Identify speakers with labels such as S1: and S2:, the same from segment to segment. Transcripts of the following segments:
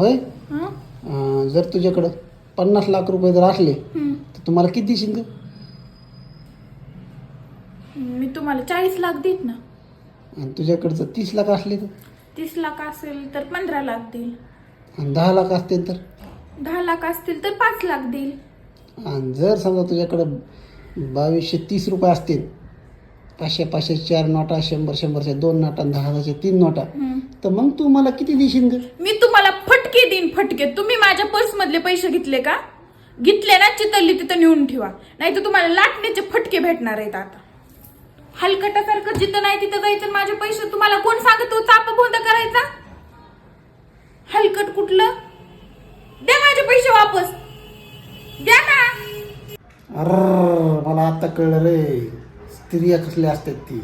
S1: होय?
S2: हं?
S1: अं, जर तुझ्याकडं पन्नास लाख रुपये जर असले
S2: हं.
S1: तर तुम्हाला किती देशील
S2: मी तुम्हाला चाळीस लाख देत ना.
S1: आणि तुझ्याकडचं तीस लाख असले तर?
S2: तीस लाख असेल तर पंधरा लाख देईल.
S1: आणि दहा लाख असतील तर?
S2: दहा लाख असतील तर पाच लाख देईल.
S1: आणि जर समजा तुझ्याकडं बावीसशे तीस रुपये असतील पाचशे पाचशे चार नोटा शंभर शंभरच्या दोन नोटा आणि दहा हजारच्या तीन नोटा
S2: हं.
S1: तर मग तू मला किती देशील ग?
S2: मी फटके देईन फटके. तुम्ही माझ्या पर्स मधले पैसे घेतले का? घेतले ना चितल्ली तिथं नेऊन ठेवा. नाही तर तुम्हाला लाटण्याचे फटके भेटणार आहेत आता. हलकटासारखं जिथं नाही तिथं जायचं माझे पैसे. तुम्हाला कोण सांगतो चापा बोंद करायचा? हलकट कुठलं? द्या माझे पैसे वापस. द्या ना.
S1: अर मला आता कळलं रे. स्त्रिया कसल्या असतात ती.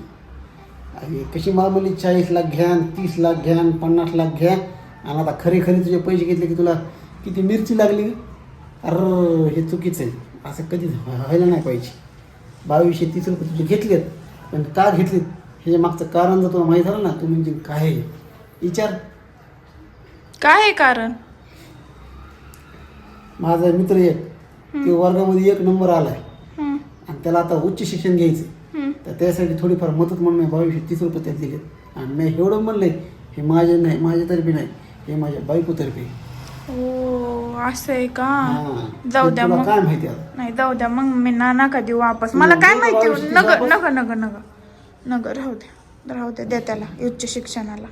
S1: आणि कशी मामूली चाळीस लाख घ्या तीस लाख घ्या पन्नास लाख घ्या. आणि आता खरे खरे तुझे पैसे घेतले की तुला किती मिरची लागली? अर हे चुकीचं आहे. असं कधीच व्हायला नाही पाहिजे. बावीसशे तीस रुपये तुझे घेतलेत पण का घेतलेत? हे मागचं कारण जर तुला माहीत झालं ना तू म्हणजे काय आहे? विचार.
S2: काय आहे कारण?
S1: माझा मित्र एक ते वर्गामध्ये एक नंबर आलाय. आणि त्याला आता उच्च शिक्षण घ्यायचं तर त्यासाठी थोडीफार मदत म्हणून मी बावीसशे तीस रुपये त्यात दिलेत. आणि मी एवढं म्हणलंय हे माझे नाही माझ्यातर्फे नाही. हे माझ्या बायकोतर्फे.
S2: हो असं आहे का?
S1: हा.
S2: जाऊ द्या
S1: तुला
S2: मग.
S1: काय माहिती आता?
S2: नाही जाऊ द्या मग मी ना नका देऊ वापस. मला काय
S1: देऊ
S2: माहिती
S1: वापस,
S2: नग? नग नग नग नग राहू द्या. राहू द्या द्या त्याला उच्च शिक्षणाला.